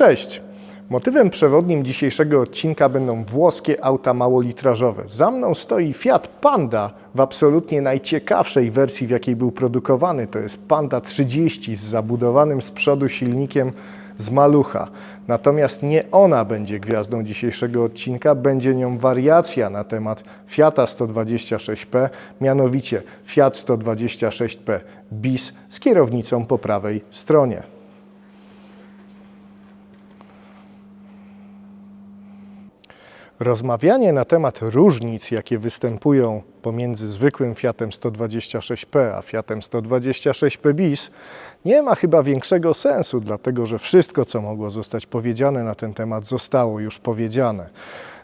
Cześć! Motywem przewodnim dzisiejszego odcinka będą włoskie auta małolitrażowe. Za mną stoi Fiat Panda w absolutnie najciekawszej wersji, w jakiej był produkowany. To jest Panda 30 z zabudowanym z przodu silnikiem z malucha. Natomiast nie ona będzie gwiazdą dzisiejszego odcinka, będzie nią wariacja na temat Fiata 126P, mianowicie Fiat 126P bis z kierownicą po prawej stronie. Rozmawianie na temat różnic, jakie występują pomiędzy zwykłym Fiatem 126P a Fiatem 126P bis, nie ma chyba większego sensu, dlatego że wszystko, co mogło zostać powiedziane na ten temat, zostało już powiedziane.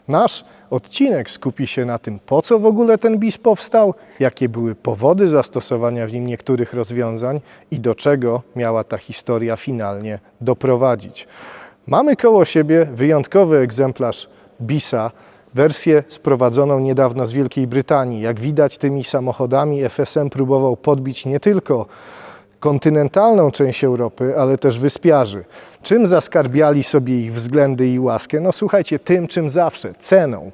Nasz odcinek skupi się na tym, po co w ogóle ten bis powstał, jakie były powody zastosowania w nim niektórych rozwiązań i do czego miała ta historia finalnie doprowadzić. Mamy koło siebie wyjątkowy egzemplarz Bisa, wersję sprowadzoną niedawno z Wielkiej Brytanii. Jak widać, tymi samochodami FSM próbował podbić nie tylko kontynentalną część Europy, ale też wyspiarzy. Czym zaskarbiali sobie ich względy i łaskę? No słuchajcie, tym czym zawsze, ceną.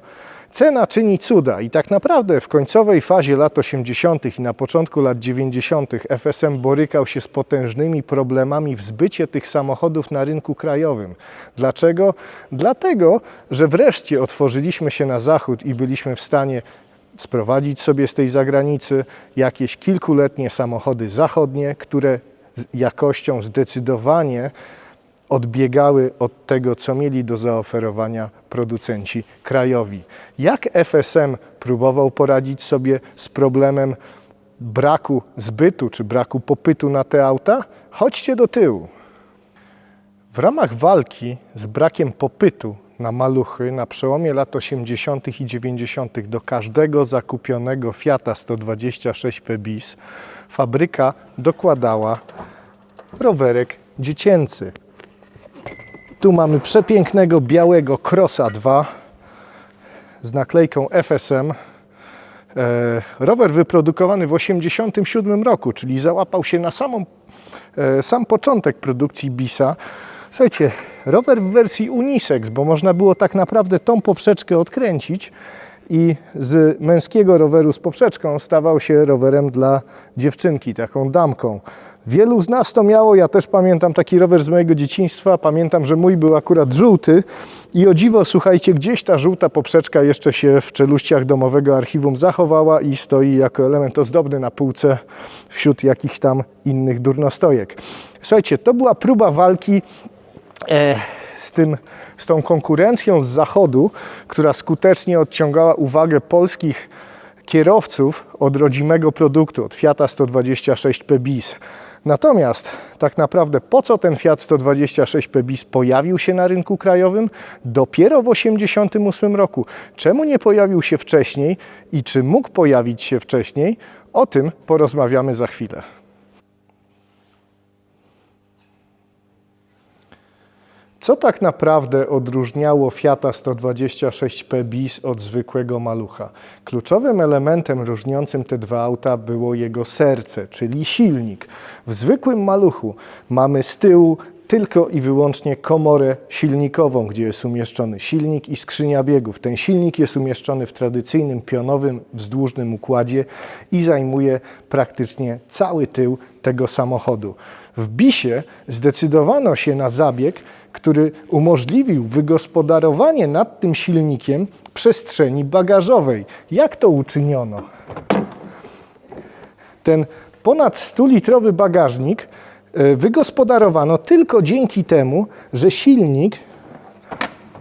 Cena czyni cuda i tak naprawdę w końcowej fazie lat 80. i na początku lat 90. FSM borykał się z potężnymi problemami w zbycie tych samochodów na rynku krajowym. Dlaczego? Dlatego, że wreszcie otworzyliśmy się na zachód i byliśmy w stanie sprowadzić sobie z tej zagranicy jakieś kilkuletnie samochody zachodnie, które jakością zdecydowanie odbiegały od tego, co mieli do zaoferowania producenci krajowi. Jak FSM próbował poradzić sobie z problemem braku zbytu czy braku popytu na te auta? Chodźcie do tyłu. W ramach walki z brakiem popytu na maluchy na przełomie lat 80. i 90. do każdego zakupionego Fiata 126P bis fabryka dokładała rowerek dziecięcy. Tu mamy przepięknego białego Crossa 2 z naklejką FSM. E, rower wyprodukowany w 1987 roku, czyli załapał się na samą, e, sam początek produkcji Bisa. Słuchajcie, rower w wersji unisex, bo można było tak naprawdę tą poprzeczkę odkręcić i z męskiego roweru z poprzeczką stawał się rowerem dla dziewczynki, taką damką. Wielu z nas to miało, ja też pamiętam taki rower z mojego dzieciństwa, pamiętam, że mój był akurat żółty i o dziwo, słuchajcie, gdzieś ta żółta poprzeczka jeszcze się w czeluściach domowego archiwum zachowała i stoi jako element ozdobny na półce wśród jakichś tam innych durnostojek. Słuchajcie, to była próba walki e, z, tym, z tą konkurencją z zachodu, która skutecznie odciągała uwagę polskich kierowców od rodzimego produktu, od Fiata 126P bis. Natomiast tak naprawdę po co ten Fiat 126P bis pojawił się na rynku krajowym? Dopiero w 1988 roku. Czemu nie pojawił się wcześniej i czy mógł pojawić się wcześniej? O tym porozmawiamy za chwilę. Co tak naprawdę odróżniało Fiata 126P bis od zwykłego malucha? Kluczowym elementem różniącym te dwa auta było jego serce, czyli silnik. W zwykłym maluchu mamy z tyłu tylko i wyłącznie komorę silnikową, gdzie jest umieszczony silnik i skrzynia biegów. Ten silnik jest umieszczony w tradycyjnym pionowym wzdłużnym układzie i zajmuje praktycznie cały tył tego samochodu. W Bisie zdecydowano się na zabieg, który umożliwił wygospodarowanie nad tym silnikiem przestrzeni bagażowej. Jak to uczyniono? Ten ponad 100-litrowy bagażnik wygospodarowano tylko dzięki temu, że silnik,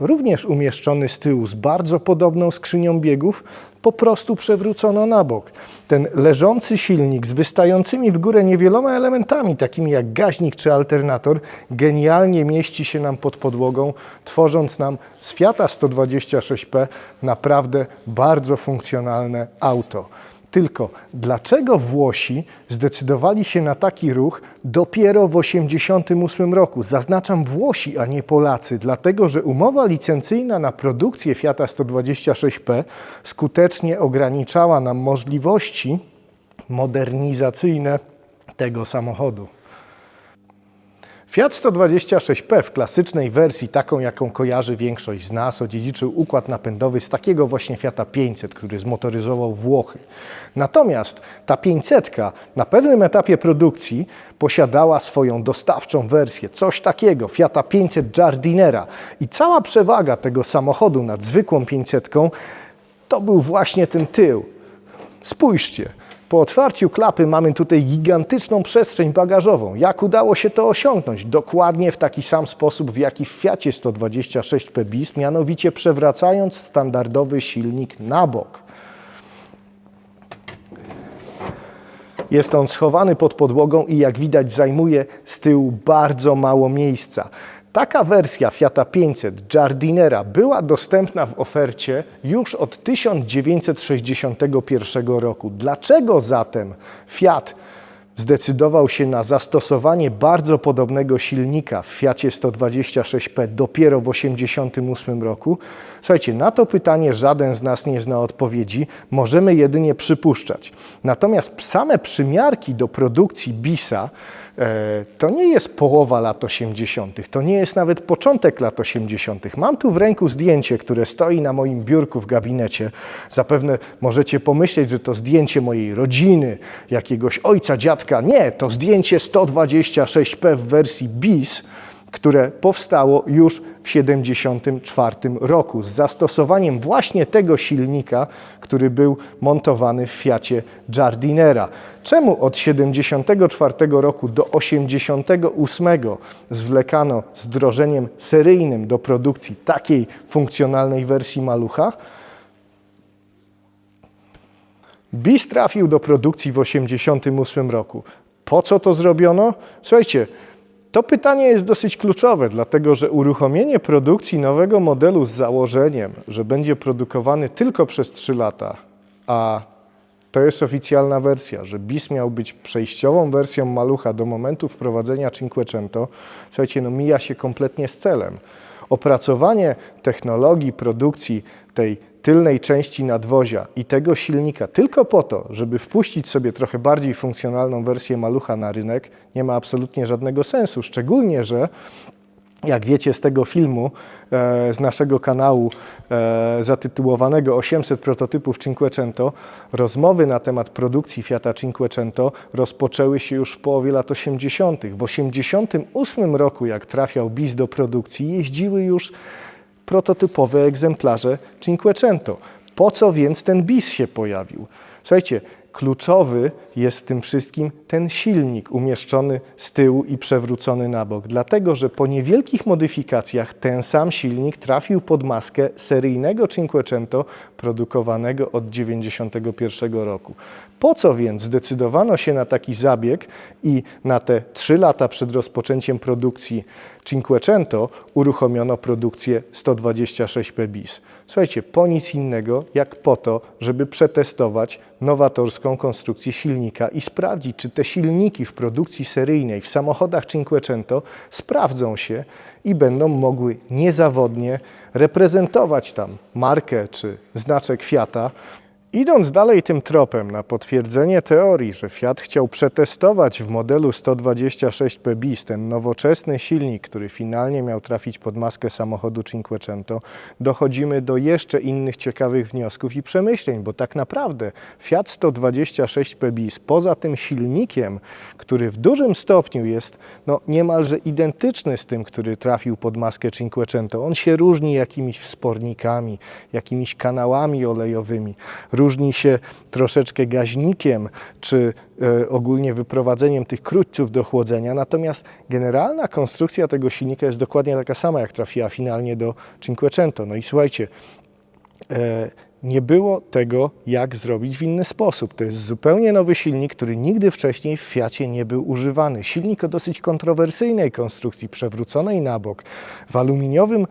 również umieszczony z tyłu z bardzo podobną skrzynią biegów, po prostu przewrócono na bok. Ten leżący silnik z wystającymi w górę niewieloma elementami, takimi jak gaźnik czy alternator, genialnie mieści się nam pod podłogą, tworząc nam z Fiata 126P naprawdę bardzo funkcjonalne auto. Tylko dlaczego Włosi zdecydowali się na taki ruch dopiero w 1988 roku? Zaznaczam Włosi, a nie Polacy, dlatego że umowa licencyjna na produkcję Fiata 126P skutecznie ograniczała nam możliwości modernizacyjne tego samochodu. Fiat 126P w klasycznej wersji, taką jaką kojarzy większość z nas, odziedziczył układ napędowy z takiego właśnie Fiata 500, który zmotoryzował Włochy. Natomiast ta 500 na pewnym etapie produkcji posiadała swoją dostawczą wersję, coś takiego, Fiata 500 Giardinera. I cała przewaga tego samochodu nad zwykłą 500 to był właśnie ten tył. Spójrzcie, po otwarciu klapy mamy tutaj gigantyczną przestrzeń bagażową. Jak udało się to osiągnąć? Dokładnie w taki sam sposób, w jaki w Fiacie 126P bis, mianowicie przewracając standardowy silnik na bok. Jest on schowany pod podłogą i jak widać zajmuje z tyłu bardzo mało miejsca. Taka wersja Fiata 500 Giardinera była dostępna w ofercie już od 1961 roku. Dlaczego zatem Fiat zdecydował się na zastosowanie bardzo podobnego silnika w Fiacie 126P dopiero w 1988 roku? Słuchajcie, na to pytanie żaden z nas nie zna odpowiedzi, możemy jedynie przypuszczać. Natomiast same przymiarki do produkcji BISa to nie jest połowa lat 80., to nie jest nawet początek lat 80. Mam tu w ręku zdjęcie, które stoi na moim biurku w gabinecie. Zapewne możecie pomyśleć, że to zdjęcie mojej rodziny, jakiegoś ojca, dziadka. Nie, to zdjęcie 126p w wersji BIS, które powstało już w 1974 roku z zastosowaniem właśnie tego silnika, który był montowany w Fiacie Giardinera. Czemu od 1974 roku do 1988 zwlekano z wdrożeniem seryjnym do produkcji takiej funkcjonalnej wersji malucha? BIS trafił do produkcji w 1988 roku. Po co to zrobiono? Słuchajcie, to pytanie jest dosyć kluczowe, dlatego że uruchomienie produkcji nowego modelu z założeniem, że będzie produkowany tylko przez 3 lata, a to jest oficjalna wersja, że BIS miał być przejściową wersją malucha do momentu wprowadzenia Cinquecento, słuchajcie, no mija się kompletnie z celem. Opracowanie technologii produkcji tej tylnej części nadwozia i tego silnika tylko po to, żeby wpuścić sobie trochę bardziej funkcjonalną wersję malucha na rynek, nie ma absolutnie żadnego sensu. Szczególnie, że jak wiecie z tego filmu e, z naszego kanału e, zatytułowanego 800 prototypów Cinquecento, rozmowy na temat produkcji Fiata Cinquecento rozpoczęły się już w połowie lat 80. W 1988 roku, jak trafiał BIS do produkcji, jeździły już prototypowe egzemplarze Cinquecento. Po co więc ten BIS się pojawił? Słuchajcie, kluczowy jest w tym wszystkim ten silnik umieszczony z tyłu i przewrócony na bok, dlatego że po niewielkich modyfikacjach ten sam silnik trafił pod maskę seryjnego Cinquecento produkowanego od 1991 roku. Po co więc zdecydowano się na taki zabieg i na te 3 lata przed rozpoczęciem produkcji Cinquecento uruchomiono produkcję 126P bis? Słuchajcie, po nic innego jak po to, żeby przetestować nowatorską konstrukcję silnika i sprawdzić, czy te silniki w produkcji seryjnej w samochodach Cinquecento sprawdzą się i będą mogły niezawodnie reprezentować tam markę czy znaczek Fiata. Idąc dalej tym tropem na potwierdzenie teorii, że Fiat chciał przetestować w modelu 126P bis ten nowoczesny silnik, który finalnie miał trafić pod maskę samochodu Cinquecento, dochodzimy do jeszcze innych ciekawych wniosków i przemyśleń, bo tak naprawdę Fiat 126P bis poza tym silnikiem, który w dużym stopniu jest no, niemalże identyczny z tym, który trafił pod maskę Cinquecento, on się różni jakimiś wspornikami, jakimiś kanałami olejowymi, różni się troszeczkę gaźnikiem, czy e, ogólnie wyprowadzeniem tych krótców do chłodzenia, natomiast generalna konstrukcja tego silnika jest dokładnie taka sama, jak trafiła finalnie do Cinquecento. No i słuchajcie, e, nie było tego, jak zrobić w inny sposób. To jest zupełnie nowy silnik, który nigdy wcześniej w Fiacie nie był używany. Silnik o dosyć kontrowersyjnej konstrukcji, przewróconej na bok, w aluminiowym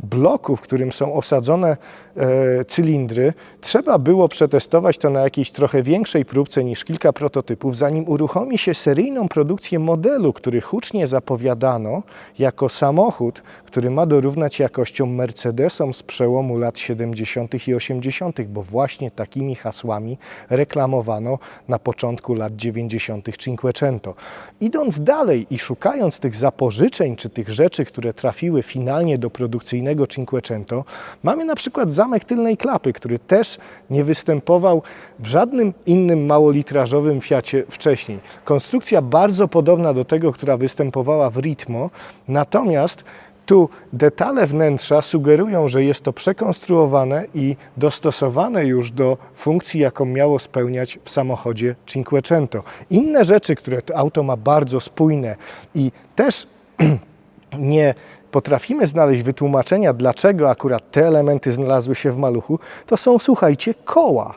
bloku, w którym są osadzone e, cylindry, trzeba było przetestować to na jakiejś trochę większej próbce niż kilka prototypów, zanim uruchomi się seryjną produkcję modelu, który hucznie zapowiadano jako samochód, który ma dorównać jakością Mercedesom z przełomu lat 70. i 80., bo właśnie takimi hasłami reklamowano na początku lat 90. Cinquecento. Idąc dalej i szukając tych zapożyczeń czy tych rzeczy, które trafiły finalnie do produkcyjnego Cinquecento, mamy na przykład zamek tylnej klapy, który też nie występował w żadnym innym małolitrażowym Fiacie wcześniej. Konstrukcja bardzo podobna do tego, która występowała w Ritmo, natomiast tu detale wnętrza sugerują, że jest to przekonstruowane i dostosowane już do funkcji, jaką miało spełniać w samochodzie Cinquecento. Inne rzeczy, które to auto ma bardzo spójne i też nie potrafimy znaleźć wytłumaczenia, dlaczego akurat te elementy znalazły się w maluchu, to są, słuchajcie, koła.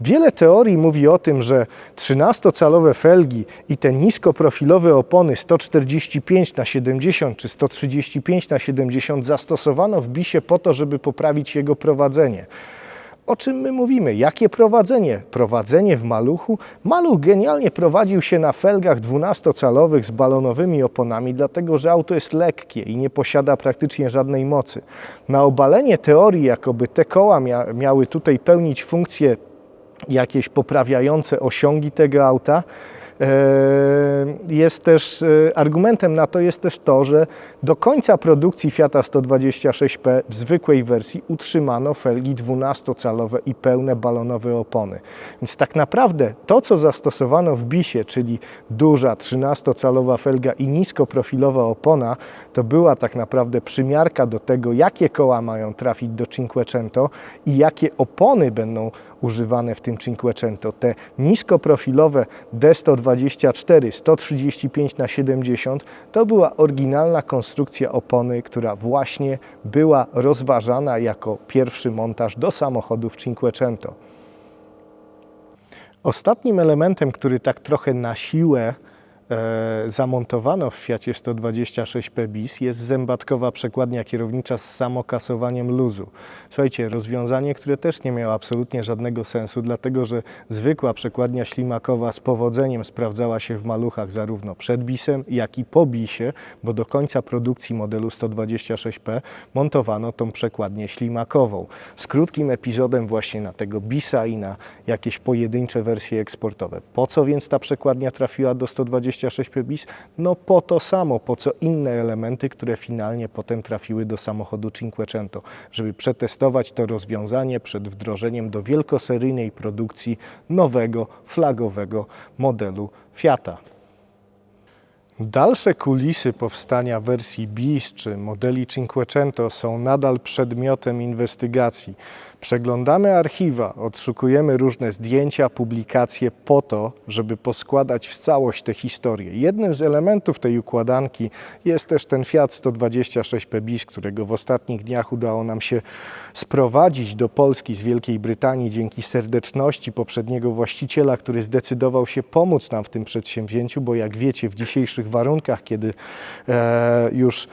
Wiele teorii mówi o tym, że 13-calowe felgi i te niskoprofilowe opony 145 na 70 czy 135 na 70 zastosowano w bisie po to, żeby poprawić jego prowadzenie. O czym my mówimy? Jakie prowadzenie? Prowadzenie w maluchu? Maluch genialnie prowadził się na felgach 12-calowych z balonowymi oponami, dlatego że auto jest lekkie i nie posiada praktycznie żadnej mocy. Na obalenie teorii, jakoby te koła mia miały tutaj pełnić funkcję jakieś poprawiające osiągi tego auta. E, Jest też e, argumentem na to jest też to, że do końca produkcji Fiata 126P w zwykłej wersji utrzymano felgi 12-calowe i pełne balonowe opony. Więc tak naprawdę to, co zastosowano w bisie, czyli duża 13-calowa felga i niskoprofilowa opona, to była tak naprawdę przymiarka do tego, jakie koła mają trafić do Cinquecento i jakie opony będą używane w tym Cinquecento. Te niskoprofilowe D124 135 na 70 to była oryginalna konstrukcja opony, która właśnie była rozważana jako pierwszy montaż do samochodów Cinquecento. Ostatnim elementem, który tak trochę na siłę zamontowano w Fiacie 126P bis jest zębatkowa przekładnia kierownicza z samokasowaniem luzu. Słuchajcie, rozwiązanie, które też nie miało absolutnie żadnego sensu, dlatego że zwykła przekładnia ślimakowa z powodzeniem sprawdzała się w maluchach zarówno przed bisem, jak i po bisie, bo do końca produkcji modelu 126P montowano tą przekładnię ślimakową. Z krótkim epizodem właśnie na tego bisa i na jakieś pojedyncze wersje eksportowe. Po co więc ta przekładnia trafiła do 126P bis? No po to samo, po co inne elementy, które finalnie potem trafiły do samochodu Cinquecento, żeby przetestować to rozwiązanie przed wdrożeniem do wielkoseryjnej produkcji nowego, flagowego modelu Fiata. Dalsze kulisy powstania wersji BIS czy modeli Cinquecento są nadal przedmiotem inwestygacji. Przeglądamy archiwa, odszukujemy różne zdjęcia, publikacje po to, żeby poskładać w całość tę historię. Jednym z elementów tej układanki jest też ten Fiat 126P bis, którego w ostatnich dniach udało nam się sprowadzić do Polski z Wielkiej Brytanii dzięki serdeczności poprzedniego właściciela, który zdecydował się pomóc nam w tym przedsięwzięciu, bo jak wiecie, w dzisiejszych warunkach, kiedy e, już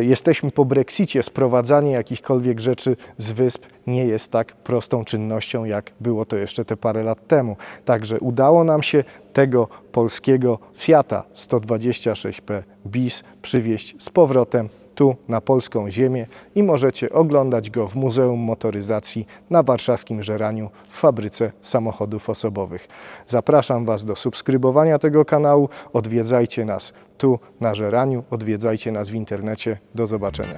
jesteśmy po Brexicie, sprowadzanie jakichkolwiek rzeczy z wysp nie jest tak prostą czynnością, jak było to jeszcze te parę lat temu. Także udało nam się tego polskiego Fiata 126P bis przywieźć z powrotem tu na polską ziemię i możecie oglądać go w Muzeum Motoryzacji na warszawskim Żeraniu w fabryce samochodów osobowych. Zapraszam Was do subskrybowania tego kanału, odwiedzajcie nas tu na Żeraniu, odwiedzajcie nas w internecie. Do zobaczenia.